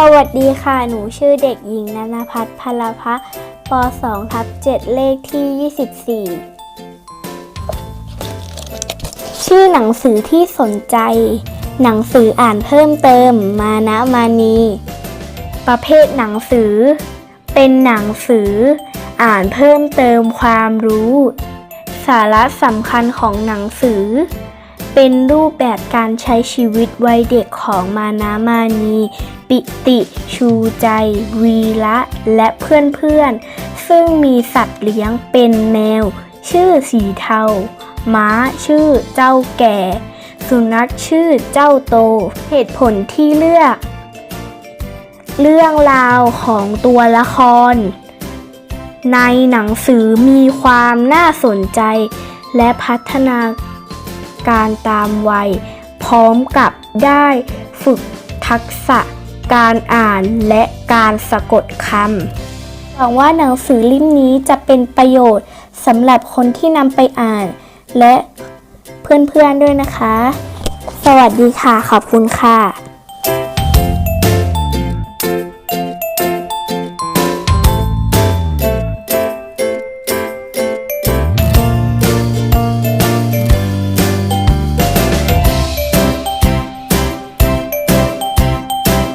สวัสดีค่ะ หนูชื่อเด็กหญิงนันพัฒน์พลพะป .2 ทับ7เลขที่ 24 ชื่อหนังสือที่สนใจ หนังสืออ่านเพิ่มเติม มานะมานี ประเภทหนังสือ เป็นหนังสือ อ่านเพิ่มเติมความรู้ สาระสำคัญของหนังสือ เป็นรูปแบบการใช้ชีวิตวัยเด็กของมานามานี ปิติ ชูใจ วีระและเพื่อนๆ ซึ่งมีสัตว์เลี้ยงเป็นแมว ชื่อสีเทา ม้าชื่อเจ้าแก่ สุนัขชื่อเจ้าโต เหตุผลที่เลือก เรื่องราวของตัวละคร ในหนังสือมีความน่าสนใจและพัฒนา การตามวัย พร้อมกับได้ฝึกทักษะการอ่านและการสะกดคำหวังว่าหนังสือเล่มนี้จะเป็นประโยชน์สำหรับคนที่นำไปอ่าน และเพื่อนๆด้วยนะคะ สวัสดีค่ะ ขอบคุณค่ะ